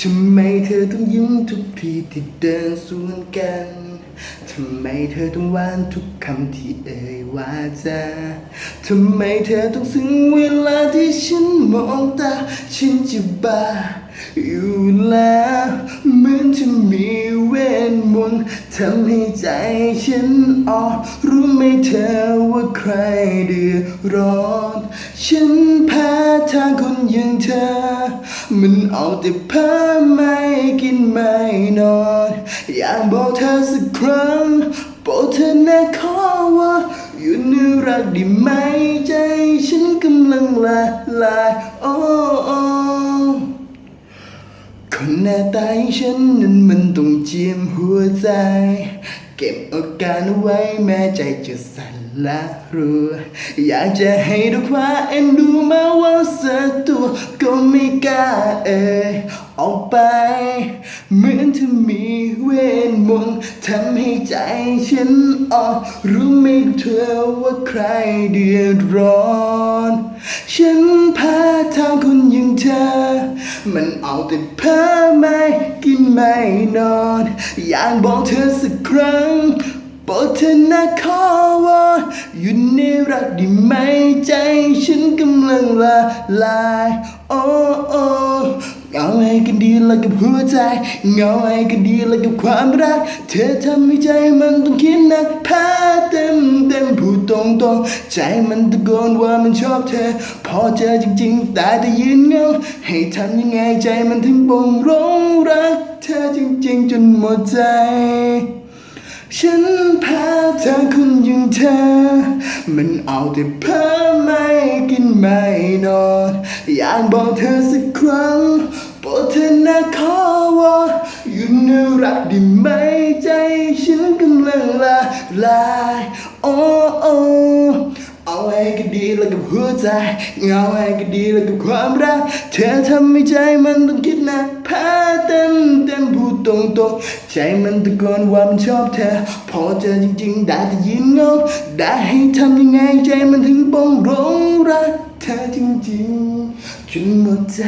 ทำไมเธอต้องยิ้มทุกทีที่เดินสวนกัน ทำไมเธอต้องหวานทุกคำที่เอ่ยว่าจะทำไมเธอต้องซึ้งเวลาที่ฉันมองตา ฉันจะบ้าอยู่แล้วเหมือนจะมีเวทมนต์ทำให้ใจฉันอ่อนรู้ไหมเธอว่าใครเดือดร้อน ฉันแพ้ ทางคนอย่างเธอ มันเอาแต่เพ้อไม่กินไม่นอน อยากบอกเธอสักครั้งโปรดเธอนะขอว่าอยู่ในรักได้ไหมใจฉันกำลังละลายโอ้โอคนหน้าตายฉันนั้นมันต้องเจียมหัวใจ เก็บอาการไว้แม้ใจจะสั่นและรัวอยากจะให้ดูความเอ็นดูมาว่าสักตัวก็ไม่กล้าเอ่ยออกไป เหมือนจะมีเวทมนต์ทำให้ใจฉันอ่อนรู้ไหมเธอว่าใครเดือดร้อน ฉันพาทางคนอย่างเธอ มันเอาแต่เพ้อไม่กินไม่นอน อยากบอกเธอสักครั้งโปรดเธอนะขอว่าอยู่ในรักได้ไหมใจฉันกำลังละลาย โอ้โอ้ กันดีแล้วกับหัวใจเงาให้กันดีแล้วกับความรัก เธอทำให้ใจมันต้องคิดหนักพ้เต็มเต็มพูดตรงตรงใจมันตะโกนว่ามันชอบเธอ พอเจอจริงๆ แต่แต่ยืนเงา ให้ทำยังไงใจมันถึงปงร้องรัก เธอจริงๆ จนหมดใจฉันพ้เธอคนอย่างเธอ มันเอาแต่เพ้อไม่กินไม่นอน อยากบอกเธอสักครั้ง เธอนะขอว่าอยู่นรักได้ไหมใจฉันกำลังละลายโอ้โอ้เอาไว้ก็ดีแล้วกับหัวใจเอาไว้ก็ดีแล้วกับความรัก เธอทำให้ใจมันต้องคิดหนะแพ้เต็มเต็มพูดตรงตรงๆใจมันตะโกนว่ามันชอบเธอ พอเจอจริงๆได้แต่ยินงงได้ให้ทำยังไงใจมันถึงปองร้องรักเธอจริงๆจนหมดใจ